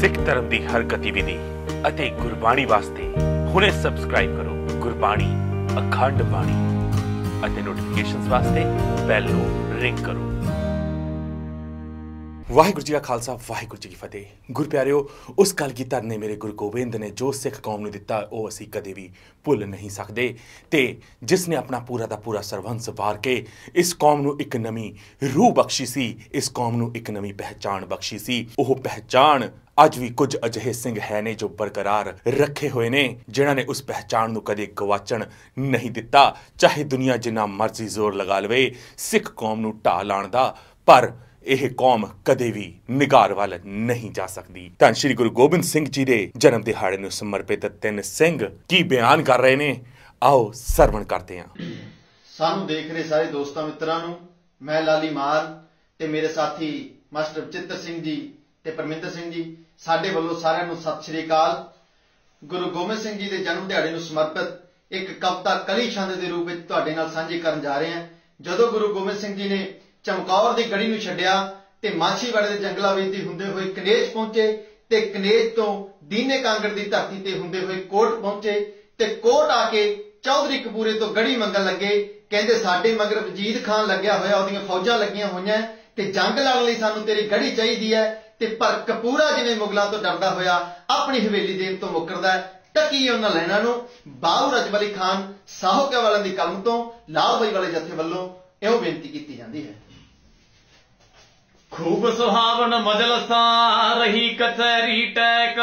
ਸਿੱਖ ਧਰਮ ਦੀ ਹਰ ਗਤੀਵਿਧੀ ਅਤੇ ਗੁਰਬਾਣੀ ਵਾਸਤੇ ਹੁਣੇ ਸਬਸਕ੍ਰਾਈਬ ਕਰੋ ਗੁਰਬਾਣੀ, ਅਖੰਡ ਬਾਣੀ ਅਤੇ ਨੋਟੀਫਿਕੇਸ਼ਨਸ ਵਾਸਤੇ ਬੈਲ ਨੂੰ ਰਿੰਗ ਕਰੋ। ਵਾਹਿਗੁਰੂ ਜੀ ਕਾ ਖਾਲਸਾ, ਵਾਹਿਗੁਰੂ ਜੀ ਕੀ ਫਤਿਹ। ਗੁਰ ਪਿਆਰਿਓ, ਉਸ ਕਲਗੀਧਰ ਨੇ ਮੇਰੇ ਗੁਰੂ ਗੋਬਿੰਦ ਨੇ ਜੋ ਸਿੱਖ ਕੌਮ ਨੂੰ ਦਿੱਤਾ, ਉਹ ਅਸੀਂ ਕਦੇ ਵੀ ਭੁੱਲ ਨਹੀਂ ਸਕਦੇ ਤੇ ਜਿਸ ਨੇ ਆਪਣਾ ਪੂਰਾ ਦਾ ਪੂਰਾ ਸਰਵੰਸ ਵਾਰ ਕੇ ਇਸ ਕੌਮ ਨੂੰ ਇੱਕ ਨਵੀਂ ਰੂਹ ਬਖਸ਼ੀ ਸੀ, ਇਸ ਕੌਮ ਨੂੰ ਇੱਕ ਨਵੀਂ ਪਹਿਚਾਣ ਬਖਸ਼ੀ ਸੀ, ਉਹ ਪਹਿਚਾਣ ਅੱਜ ਵੀ ਕੁਝ ਅਜਿਹੇ ਸਿੰਘ ਹੈ ਨੇ ਜੋ ਬਰਕਰਾਰ ਰੱਖੇ ਹੋਏ ਨੇ, ਜਿਨ੍ਹਾਂ ਨੇ ਉਸ ਪਹਿਚਾਣ ਨੂੰ ਕਦੇ ਗਵਾਚਣ ਨਹੀਂ ਦਿੱਤਾ। ਚਾਹੇ ਦੁਨੀਆ ਜਿੰਨਾ ਮਰਜ਼ੀ ਜ਼ੋਰ ਲਗਾ ਲਵੇ, ਸਿੱਖ ਕੌਮ ਨੂੰ ਢਾਹ ਲਾਣ ਦਾ, ਪਰ ਇਹ ਕੌਮ ਕਦੇ ਵੀ ਨਿਗਾਰ ਵੱਲ ਨਹੀਂ ਜਾ ਸਕਦੀ। ਤਾਂ ਸ਼੍ਰੀ ਗੁਰੂ ਗੋਬਿੰਦ ਸਿੰਘ ਜੀ ਦੇ ਜਨਮ ਦਿਹਾੜੇ ਨੂੰ ਸਮਰਪਿਤ ਤਿੰਨ ਸਿੰਘ ਕੀ ਬਿਆਨ ਕਰ ਰਹੇ ਨੇ? ਆਓ ਸਰਵਣ ਕਰਦੇ ਹਾਂ। ਸਾਨੂੰ ਦੇਖ ਰਹੇ ਸਾਰੇ ਦੋਸਤਾਂ ਮਿੱਤਰਾਂ ਨੂੰ, ਮੈਂ ਲਾਲੀ ਮਾਨ ਤੇ ਮੇਰੇ ਸਾਥੀ ਮਾਸਟਰ ਚਿੱਤਰ ਸਿੰਘ ਜੀ ਤੇ ਪਰਮਿੰਦਰ ਸਿੰਘ ਜੀ, ਸਾਡੇ ਵੱਲੋਂ ਸਾਰਿਆਂ ਨੂੰ ਸਤਿ ਸ਼੍ਰੀ ਅਕਾਲ। ਗੁਰੂ ਗੋਬਿੰਦ ਸਿੰਘ ਜੀ ਦੇ ਜਨਮ ਦਿਹਾੜੇ ਨੂੰ ਸਮਰਪਿਤ ਇੱਕ ਕਵਿਤਾ ਕਲੀ ਛੰਦ ਦੇ ਰੂਪ ਵਿੱਚ ਤੁਹਾਡੇ ਨਾਲ ਸਾਂਝੀ ਕਰਨ ਜਾ ਰਹੇ ਹਾਂ। ਜਦੋਂ ਗੁਰੂ ਗੋਬਿੰਦ ਸਿੰਘ ਜੀ ਨੇ ਚਮਕੌਰ ਦੀ ਗੜੀ ਨੂੰ ਛੱਡਿਆ ਤੇ ਮਾਛੀਵਾੜੇ ਦੇ ਜੰਗਲਾਂ ਵਿੱਚ ਦੀ ਹੁੰਦੇ ਹੋਏ ਕਨੇਜ ਪਹੁੰਚੇ ਤੇ ਕਨੇਜ ਤੋਂ ਦੀਨੇ ਕਾਂਗੜ ਦੀ ਧਰਤੀ ਤੇ ਹੁੰਦੇ ਹੋਏ ਕੋਟ ਪਹੁੰਚੇ ਤੇ ਕੋਟ ਆ ਕੇ ਚੌਧਰੀ ਕਪੂਰੇ ਤੋਂ ਗੜੀ ਮੰਗਣ ਲੱਗੇ। ਕਹਿੰਦੇ, ਸਾਡੇ ਮਗਰ ਵਜੀਦ ਖਾਨ ਲੱਗਿਆ ਹੋਇਆ, ਉਹਦੀਆਂ ਫੌਜਾਂ ਲੱਗੀਆਂ ਹੋਈਆਂ ਤੇ ਜੰਗ ਲੜਨ ਲਈ ਸਾਨੂੰ ਤੇਰੀ ਗੜੀ ਚਾਹੀਦੀ ਹੈ। ਤੇ ਪਰ ਕਪੂਰਾ ਜਿਵੇਂ ਮੁਗਲਾਂ ਤੋਂ ਡਰਦਾ ਹੋਇਆ, ਆਪਣੀ ਹਵੇਲੀ ਦੇਣ ਤੋਂ ਮੁੱਕਰਦਾ ਹੈ, ਟਕੀ ਉਹਨਾਂ ਲੈਣਾ ਨੂੰ। ਬਾਹੂ ਰਜਵਲੀ ਖਾਨ ਸਾਹੋਕੇ ਵਾਲਿਆਂ ਦੀ ਕਲਮ ਤੋਂ ਲਾਲ ਬਈ ਵਾਲੇ ਜਥੇ ਵੱਲੋਂ ਇਹੋ ਬੇਨਤੀ ਕੀਤੀ ਜਾਂਦੀ ਹੈ। ਖੂਬ ਸੁਹਾਵਣ ਮਜਲਸਾਂ ਰਹੀ ਕਚਹਿਰੀ ਟੈਕ।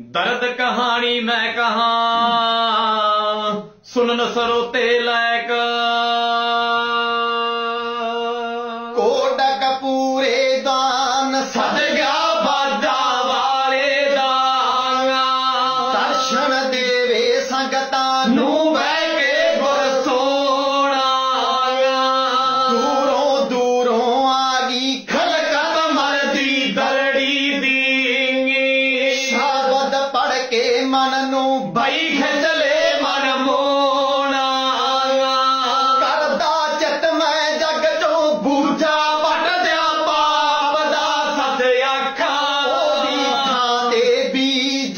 ਦਰਦ ਕਹਾਣੀ ਮੈਂ ਕਹਾ, ਸੁਣਨ ਸਰੋਤੇ ਲਾਇਕ پوري دان سڏي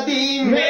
ਲੱਗੀ ਫਿਰਦੀ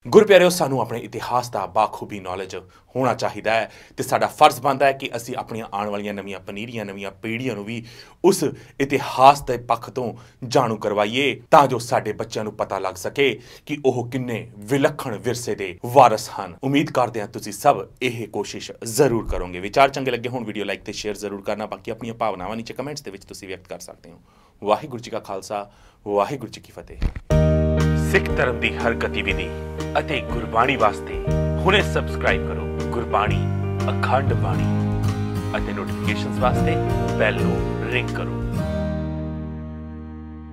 ਗੁਰਪਿਆਰਿਓ ਸਾਨੂੰ ਆਪਣੇ ਇਤਿਹਾਸ ਦਾ ਬਾਖੂਬੀ ਨੌਲੇਜ ਹੋਣਾ ਚਾਹੀਦਾ ਹੈ ਤੇ ਸਾਡਾ ਫਰਜ਼ ਬਣਦਾ ਹੈ ਕਿ ਅਸੀਂ ਆਪਣੀਆਂ ਆਉਣ ਵਾਲੀਆਂ ਨਵੀਆਂ ਪਨੀਰੀਆਂ, ਨਵੀਆਂ ਪੀੜ੍ਹੀਆਂ ਨੂੰ ਵੀ ਉਸ ਇਤਿਹਾਸ ਦੇ ਪੱਖ ਤੋਂ ਜਾਣੂ ਕਰਵਾਈਏ ਤਾਂ ਜੋ ਸਾਡੇ ਬੱਚਿਆਂ ਨੂੰ ਪਤਾ ਲੱਗ ਸਕੇ ਕਿ ਉਹ ਕਿੰਨੇ ਵਿਲੱਖਣ ਵਿਰਸੇ ਦੇ ਵਾਰਸ ਹਨ। ਉਮੀਦ ਕਰਦੇ ਹਾਂ ਤੁਸੀਂ ਸਭ ਇਹ ਕੋਸ਼ਿਸ਼ ਜ਼ਰੂਰ ਕਰੋਗੇ। ਵਿਚਾਰ ਚੰਗੇ ਲੱਗੇ ਹੋਣ ਵੀਡੀਓ ਲਾਈਕ ਤੇ ਸ਼ੇਅਰ ਜ਼ਰੂਰ ਕਰਨਾ। ਬਾਕੀ ਆਪਣੀਆਂ ਭਾਵਨਾਵਾਂ ਨੀਚੇ ਕਮੈਂਟਸ ਦੇ ਵਿੱਚ ਤੁਸੀਂ ਵਿਅਕਤ ਕਰ ਸਕਦੇ ਹੋ। ਵਾਹਿਗੁਰੂ ਜੀ ਕਾ ਖਾਲਸਾ, ਵਾਹਿਗੁਰੂ ਜੀ ਕੀ ਫਤਿਹ। ਸਿੱਖ ਧਰਮ ਦੀ ਹਰ ਗਤੀਵਿਧੀ ਅਤੇ ਗੁਰਬਾਣੀ ਵਾਸਤੇ ਹੁਣੇ ਸਬਸਕ੍ਰਾਈਬ ਕਰੋ ਗੁਰਬਾਣੀ ਅਖੰਡ ਬਾਣੀ ਅਤੇ ਨੋਟੀਫਿਕੇਸ਼ਨਸ ਵਾਸਤੇ ਬੈਲ ਨੂੰ ਰਿੰਗ ਕਰੋ।